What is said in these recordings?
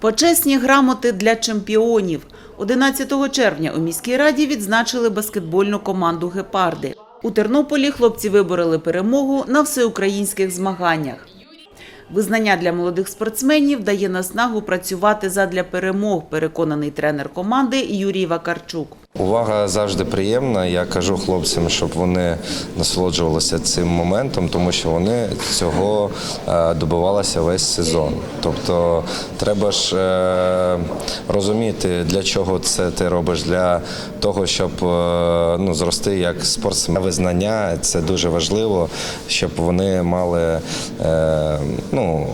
Почесні грамоти для чемпіонів. 11 червня у міській раді відзначили баскетбольну команду «Гепарди». У Тернополі хлопці вибороли перемогу на всеукраїнських змаганнях. Визнання для молодих спортсменів дає наснагу працювати задля перемог, переконаний тренер команди Юрій Вакарчук. Увага завжди приємна. Я кажу хлопцям, щоб вони насолоджувалися цим моментом, тому що вони цього е, добивалися весь сезон. Тобто, треба ж е, розуміти, для чого це ти робиш, для того, щоб е, ну, зрости як спортсмен. Визнання це дуже важливо, щоб вони мали ну,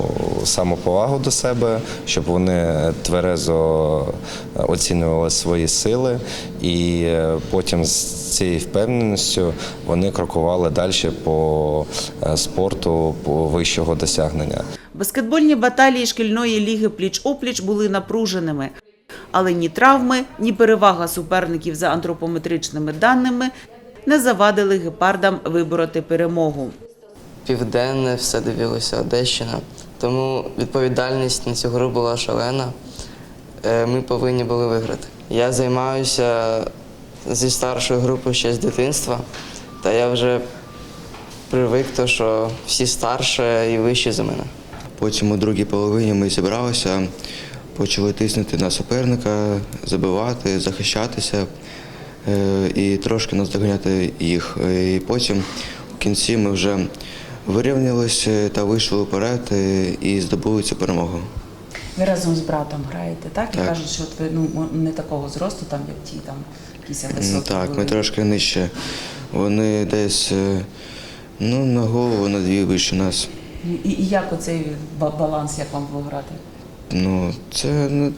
самоповагу до себе, щоб вони тверезо оцінювали свої сили, і е, потім з цією впевненістю вони крокували далі по е, спорту по вищого досягнення. Баскетбольні баталії шкільної ліги пліч-опліч були напруженими. Але ні травми, ні перевага суперників за антропометричними даними не завадили гепардам вибороти перемогу. Південне все дивилося Одещина. Тому відповідальність на цю гру була шалена. Е, Ми повинні були виграти. Я займаюся зі старшою групою ще з дитинства, та я вже привик, то, що всі старші і вищі за мене. Потім у другій половині ми зібралися, почали тиснути на суперника, забивати, захищатися е, і трошки наздоганяти їх. Е, І потім в кінці ми вже вирівнялися та вийшли вперед е, і здобули цю перемогу. Ви разом з братом граєте, так? І Так. кажуть, що от ви ну, не такого зросту, там, як ті, там, якісь Ну, Так, були. ми трошки нижче. Вони десь е, ну, на голову, на дві вище нас. І, і як оцей баланс, як вам було грати? Ну, це не,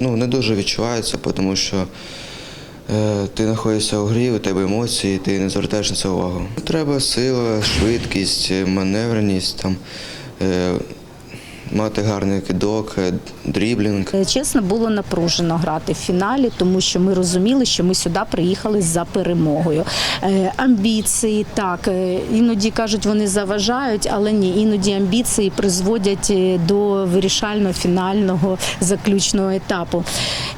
ну, не дуже відчувається, тому що е, ти знаходишся у грі, у тебе емоції, ти не звертаєш на це увагу. Треба сила, швидкість, маневреність, там, е, мати гарний кидок, е, дріблінг. Е, Чесно, було напружено грати в фіналі, тому що ми розуміли, що ми сюди приїхали за перемогою. Е, Амбіції, так, іноді кажуть, вони заважають, але ні, іноді амбіції призводять до вирішального фінального заключного етапу.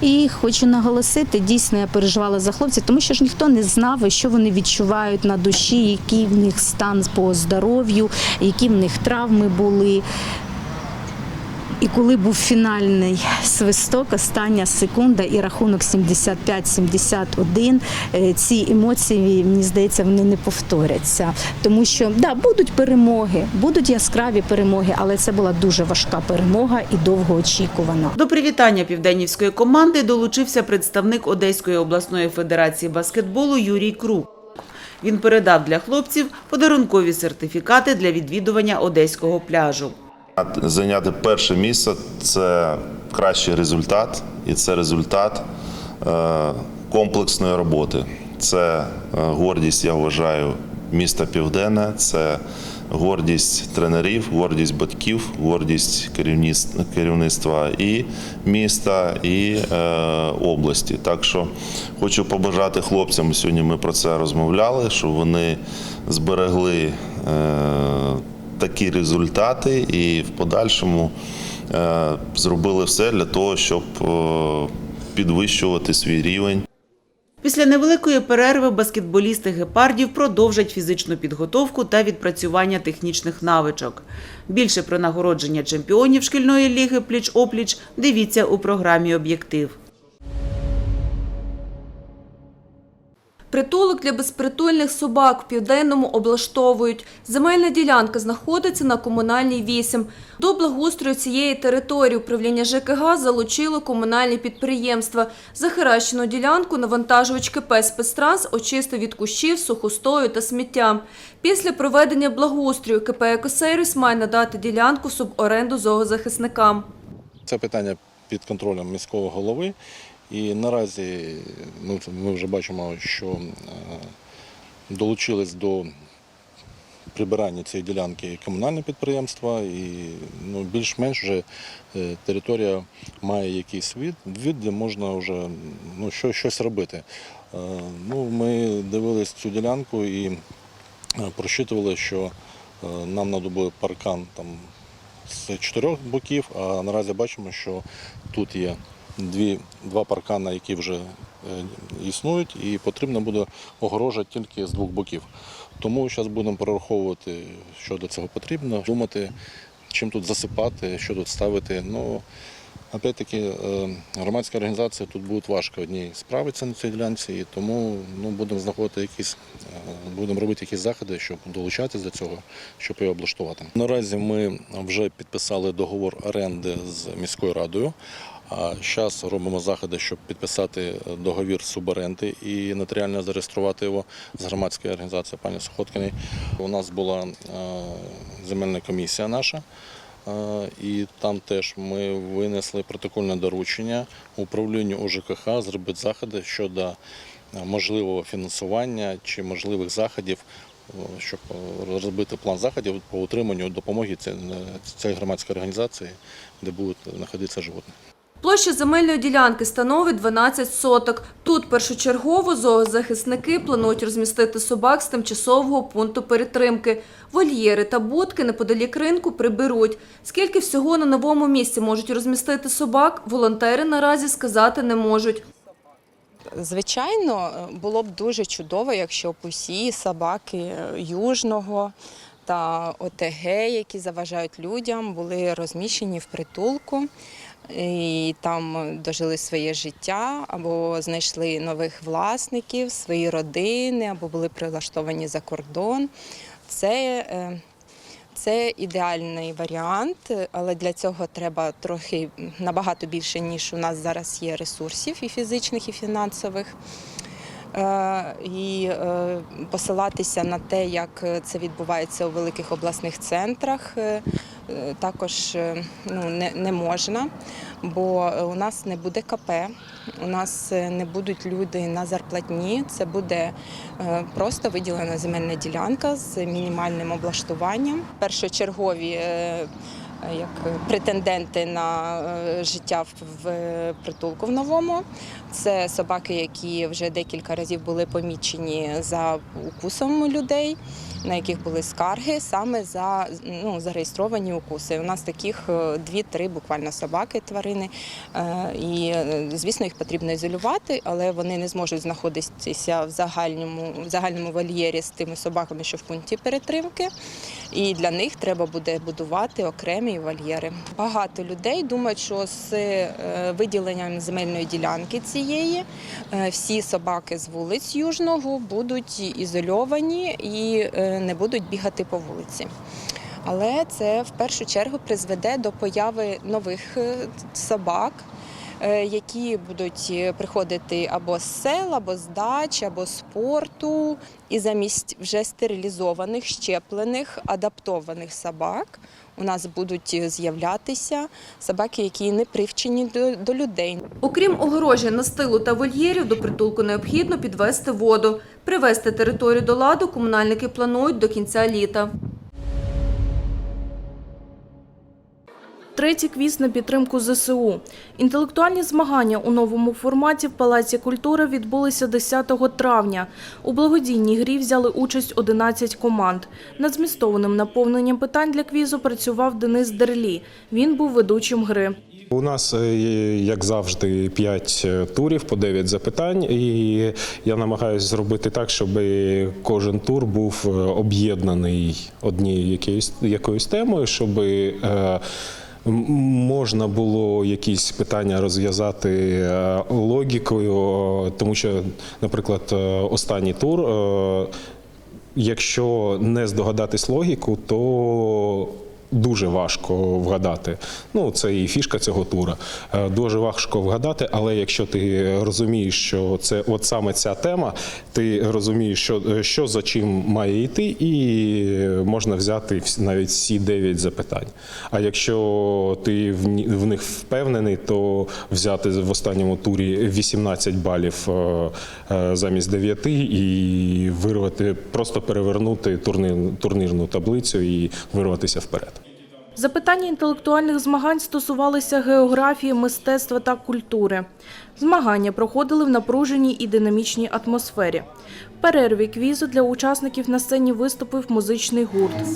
І хочу наголосити, дійсно я переживала за хлопців, тому що ж ніхто не знав, що вони відчувають на душі, який в них стан по здоров'ю, які в них травми були. І коли був фінальний свисток, остання секунда і рахунок 75-71, е, ці емоції, мені здається, вони не повторяться. Тому що да, будуть перемоги, будуть яскраві перемоги, але це була дуже важка перемога і довгоочікувана. До привітання південнівської команди долучився представник Одеської обласної федерації баскетболу Юрій Крук. Він передав для хлопців подарункові сертифікати для відвідування одеського пляжу. Зайняти перше місце це кращий результат, і це результат е, комплексної роботи. Це е, гордість, я вважаю, міста Південне, це гордість тренерів, гордість батьків, гордість керівництва і міста, і е, області. Так що хочу побажати хлопцям. Сьогодні ми про це розмовляли, щоб вони зберегли. Такі результати і в подальшому е, зробили все для того, щоб е, підвищувати свій рівень. Після невеликої перерви баскетболісти гепардів продовжать фізичну підготовку та відпрацювання технічних навичок. Більше про нагородження чемпіонів шкільної ліги пліч-опліч дивіться у програмі Об'єктив. Притулок для безпритульних собак в південному облаштовують. Земельна ділянка знаходиться на комунальній 8. До благоустрою цієї території управління ЖКГ залучило комунальні підприємства. Захаращену ділянку навантажувач КП «Спецтранс» очистив від кущів, сухостою та сміття. Після проведення благоустрою КП «Екосервіс» має надати ділянку суборенду зоозахисникам. Це питання під контролем міського голови. І наразі ну, ми вже бачимо, що е, долучились до прибирання цієї ділянки комунальне підприємства, і ну, більш-менш вже е, територія має якийсь від, де можна вже ну, що, щось робити. Е, ми дивились цю ділянку і просчитували, що нам буде паркан з чотирьох боків, а наразі бачимо, що тут є дві, два паркани, які вже е, існують, і потрібно буде огорожа тільки з двох боків. Тому зараз будемо прораховувати, що до цього потрібно, думати, чим тут засипати, що тут ставити. Ну, Опять-таки, е, громадські організації тут будуть важко одній справитися на цій ділянці, і тому ну, будемо знаходити якісь, е, будемо робити якісь заходи, щоб долучатися до цього, щоб його облаштувати. Наразі ми вже підписали договор оренди з міською радою. А зараз робимо заходи, щоб підписати договір суборенди і нотаріально зареєструвати його з громадської організації пані Сухоткіної. У нас була е, земельна комісія наша. Е, І там теж ми винесли протокольне доручення управлінню УЖКХ зробити заходи щодо е, можливого фінансування чи можливих заходів, е, щоб е, розробити план заходів по утриманню допомоги цієї громадської організації, де будуть знаходитися животні. Площа земельної ділянки становить 12 соток. Тут першочергово зоозахисники планують розмістити собак з тимчасового пункту перетримки. Вольєри та будки неподалік ринку приберуть. Скільки всього на новому місці можуть розмістити собак, волонтери наразі сказати не можуть. Звичайно, було б дуже чудово, якщо б усі собаки южного та ОТГ, які заважають людям, були розміщені в притулку і там дожили своє життя, або знайшли нових власників, свої родини, або були прилаштовані за кордон. Це е, це ідеальний варіант, але для цього треба трохи набагато більше, ніж у нас зараз є ресурсів і фізичних, і фінансових. Е, І е, посилатися на те, як це відбувається у великих обласних центрах, також е, ну, не, не можна, бо у нас не буде КП, у нас е, не будуть люди на зарплатні. Це буде е, просто виділена земельна ділянка з мінімальним облаштуванням. Першочергові е, як претенденти на е, життя в- в притулку в новому. Це собаки, які вже декілька разів були помічені за укусом людей, на яких були скарги саме за ну, зареєстровані укуси. У нас таких е, дві-три буквально собаки, тварини. Е, І, е, звісно, їх потрібно ізолювати, але вони не зможуть знаходитися в загальному, в загальному вольєрі з тими собаками, що в пункті перетримки. І для них треба буде будувати окремі вольєри. Багато людей думають, що з е, виділенням земельної ділянки цієї е, всі собаки з вулиць Южного будуть ізольовані і е, не будуть бігати по вулиці. Але це в першу чергу призведе до появи нових собак. Е, Які будуть е, приходити або з сел, або з дач, або з порту, і замість вже стерилізованих, щеплених, адаптованих собак у нас будуть з'являтися собаки, які не привчені до, до людей. Окрім огорожі, настилу та вольєрів, до притулку необхідно підвести воду. Привести територію до ладу комунальники планують до кінця літа. Третій квіз на підтримку ЗСУ. Інтелектуальні змагання у новому форматі в Палаці культури відбулися 10 травня. У благодійній грі взяли участь 11 команд. Над змістовним наповненням питань для квізу працював Денис Дерлі. Він був ведучим гри. У нас, е, як завжди, 5 турів по 9 запитань, і я намагаюся зробити так, щоб кожен тур був е, об'єднаний однією якоюсь, темою, щоб е, можна було якісь питання розв'язати е, логікою, тому що, наприклад, е, останній тур. е, Якщо не здогадатись логіку, то дуже важко вгадати. Ну, це і фішка цього тура. Е, Дуже важко вгадати, але якщо ти розумієш, що це от саме ця тема, ти розумієш, що, що за чим має йти, і можна взяти навіть всі 9 запитань. А якщо ти в, них впевнений, то взяти в останньому турі 18 балів е, е, замість 9 і вирвати, просто перевернути турнир, турнірну таблицю і вирватися вперед. Запитання інтелектуальних змагань стосувалися географії, мистецтва та культури. Змагання проходили в напруженій і динамічній атмосфері. В перерві квізу для учасників на сцені виступив музичний гурт.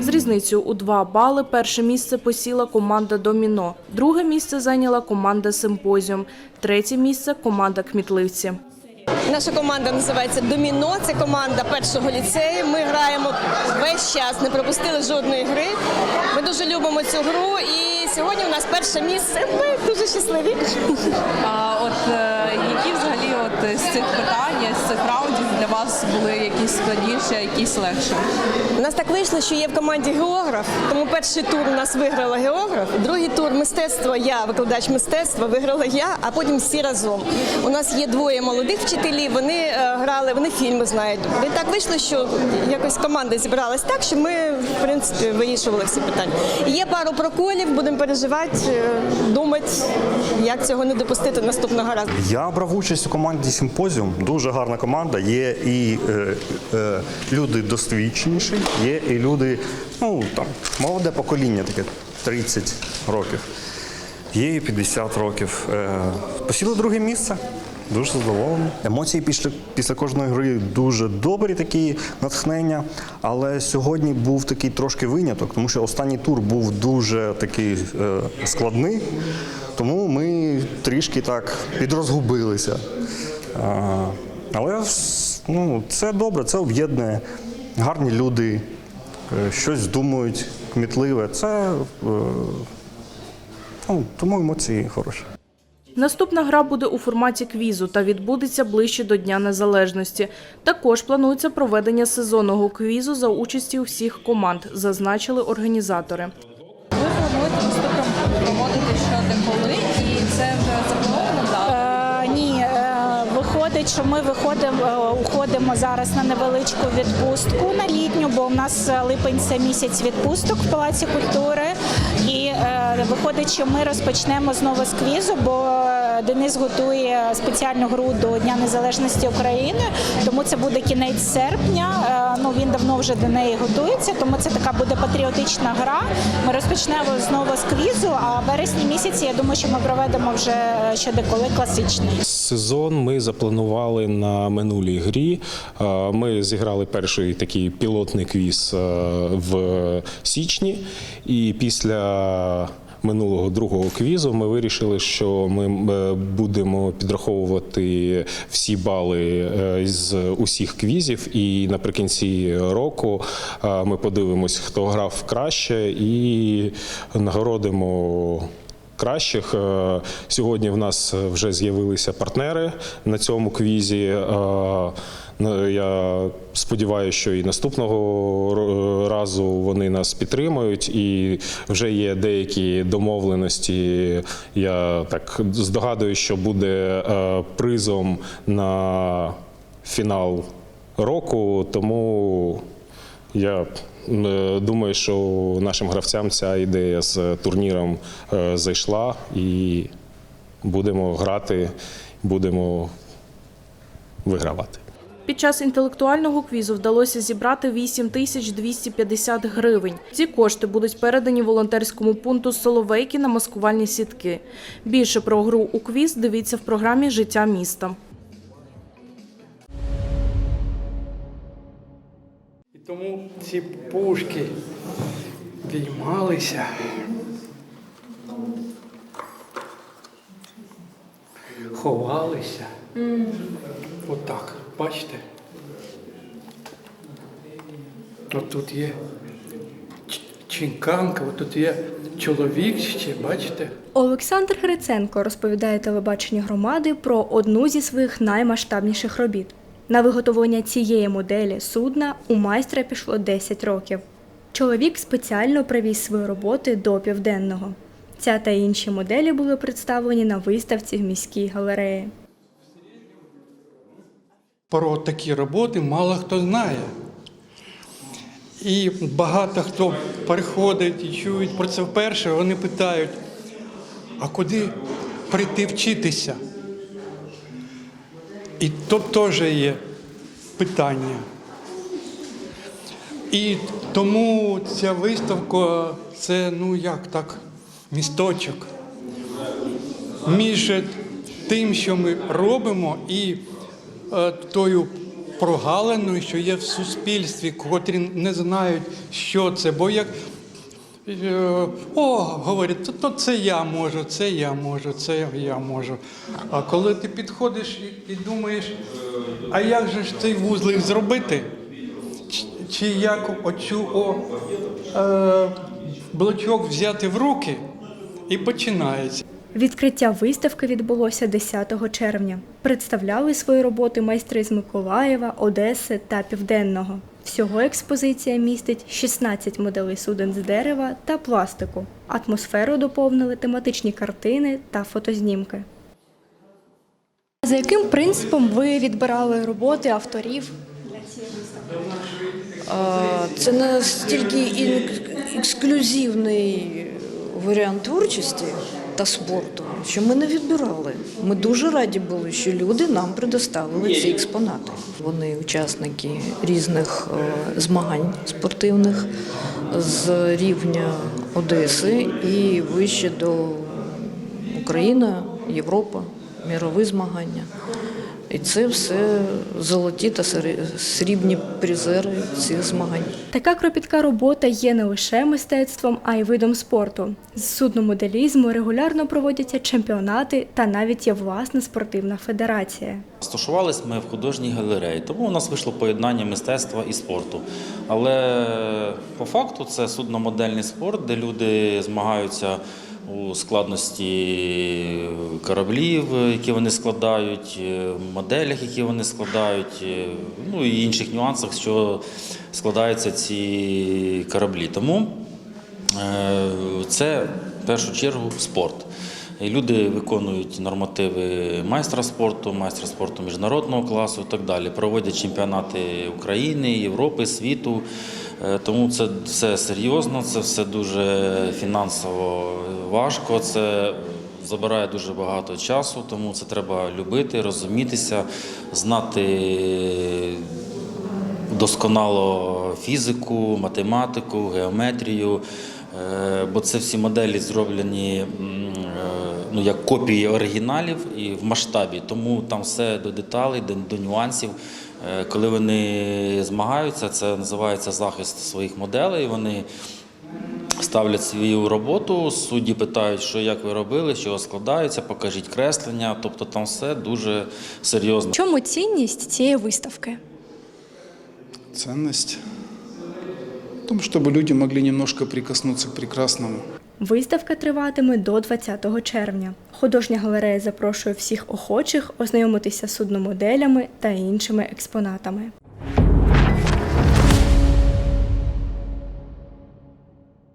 З різницею у два бали перше місце посіла команда Доміно, друге місце зайняла команда Симпозіум, третє місце команда Кмітливці. Наша команда називається Доміно. Це команда першого ліцею. Ми граємо весь час, не пропустили жодної гри. Ми дуже любимо цю гру. І сьогодні у нас перше місце. Ми дуже щасливі. А от е, які взагалі от з цих питань, з цих раундів для вас були якісь складніші, якісь легші? У нас так вийшло, що є в команді географ. Тому перший тур у нас виграла географ. Другий тур мистецтво. Я викладач мистецтва, виграла я, а потім всі разом. У нас є двоє молодих вчителів. Вони е, грали, вони фільми знають. І так вийшло, що якось команда зібралась так, що ми в принципі вирішували всі питання. Є пару проколів, будемо переживати, е, думати, як цього не допустити наступного разу. Я брав участь у команді Симпозіум. Дуже гарна команда. Є і е, е, люди досвідченіші, є і люди, ну там, молоде покоління, таке 30 років. Є і 50 років. Е, посіли друге місце. Дуже задоволений. Емоції після, після кожної гри дуже добрі, такі натхнення. Але сьогодні був такий трошки виняток, тому що останній тур був дуже такий е, складний. Тому ми трішки так підрозгубилися. А, але ну, це добре, це об'єднує. Гарні люди, е, щось думають, кмітливе. Це е, ну, тому емоції хороші. Наступна гра буде у форматі квізу та відбудеться ближче до Дня Незалежності. Також планується проведення сезонного квізу за участі всіх команд, зазначили організатори. Ви плануєте наступом проводити що де коли, і це вже заплановано дата? Е, ні, е, виходить, що ми виходимо, е, уходимо зараз на невеличку відпустку на літню, бо в нас липень це місяць відпусток в Палаці культури. І виходить, що ми розпочнемо знову з квізу, бо Денис готує спеціальну гру до Дня Незалежності України, тому це буде кінець серпня. Е, ну він давно вже до неї готується, тому це така буде патріотична гра. Ми розпочнемо знову з квізу, а в вересні місяці я думаю, що ми проведемо вже щодеколи класичний. Сезон ми запланували на минулій грі. Е, Ми зіграли перший такий пілотний квіз е, в січні, і після минулого другого квізу ми вирішили, що ми е, будемо підраховувати всі бали е, з усіх квізів, і наприкінці року е, ми подивимось, хто грав краще, і нагородимо кращих. Сьогодні в нас вже з'явилися партнери на цьому квізі. Ну, Я сподіваюся, що і наступного разу вони нас підтримують, і вже є деякі домовленості. Я так здогадую, що буде е, призом на фінал року, тому я е, думаю, що нашим гравцям ця ідея з турніром е, зайшла і будемо грати, будемо вигравати. Під час інтелектуального квізу вдалося зібрати 8 тисяч 250 гривень. Ці кошти будуть передані волонтерському пункту Соловейки на маскувальні сітки. Більше про гру у квіз дивіться в програмі Життя міста. І тому ці пушки віймалися. Ховалися. Отак, бачите? От тут є ч- чинканка, от тут є чоловік ще, бачите? Олександр Гриценко розповідає телебаченню громади про одну зі своїх наймасштабніших робіт. На виготовлення цієї моделі судна у майстра пішло 10 років. Чоловік спеціально привіз свої роботи до південного. Ця та інші моделі були представлені на виставці в міській галереї. Про такі роботи мало хто знає. І багато хто приходить і чують про це вперше, вони питають, а куди прийти вчитися? І то теж є питання. І тому ця виставка це ну як так, місточок між тим, що ми робимо, і тою прогалиною, що є в суспільстві, котрі не знають, що це. Бо як е, о, говорять, то, то це я можу, це я можу, це я можу. А коли ти підходиш і, і думаєш, а як же ж цей вузлик зробити? Чи, чи як оцю о, е, блочок взяти в руки, і починається. Відкриття виставки відбулося 10 червня. Представляли свої роботи майстри з Миколаєва, Одеси та Південного. Всього експозиція містить 16 моделей суден з дерева та пластику. Атмосферу доповнили тематичні картини та фотознімки. За яким принципом ви відбирали роботи авторів? Це настільки ексклюзивний варіант творчості та спорту, що ми не відбирали. Ми дуже раді були, що люди нам предоставили ці експонати. Вони учасники різних е, змагань спортивних з рівня Одеси і вище до України, Європа, мірові змагання. І це все золоті та срібні призери цих змагань. Така кропітка робота є не лише мистецтвом, а й видом спорту. З судномоделізму регулярно проводяться чемпіонати та навіть є власна спортивна федерація. Розташувались ми в художній галереї, тому у нас вийшло поєднання мистецтва і спорту. Але по факту це судномодельний спорт, де люди змагаються у складності кораблів, які вони складають, моделях, які вони складають, ну і інших нюансах, що складаються ці кораблі. Тому е, це в першу чергу спорт. Люди виконують нормативи майстра спорту, майстра спорту міжнародного класу і так далі. Проводять чемпіонати України, Європи, світу. Е, Тому це все серйозно, це все дуже фінансово важко. Це забирає дуже багато часу, тому це треба любити, розумітися, знати досконало фізику, математику, геометрію, е, бо це всі моделі зроблені ну, як копії оригіналів і в масштабі, тому там все до деталей, до, до нюансів. Е, Коли вони змагаються, це називається захист своїх моделей. Вони ставлять свою роботу, судді питають, що як ви робили, що складаються, покажіть креслення. Тобто там все дуже серйозно. В чому цінність цієї виставки? Ценность в том, чтобы люди могли немножко прикоснуться к прекрасному. Виставка триватиме до 20 червня. Художня галерея запрошує всіх охочих ознайомитися з судномоделями та іншими експонатами.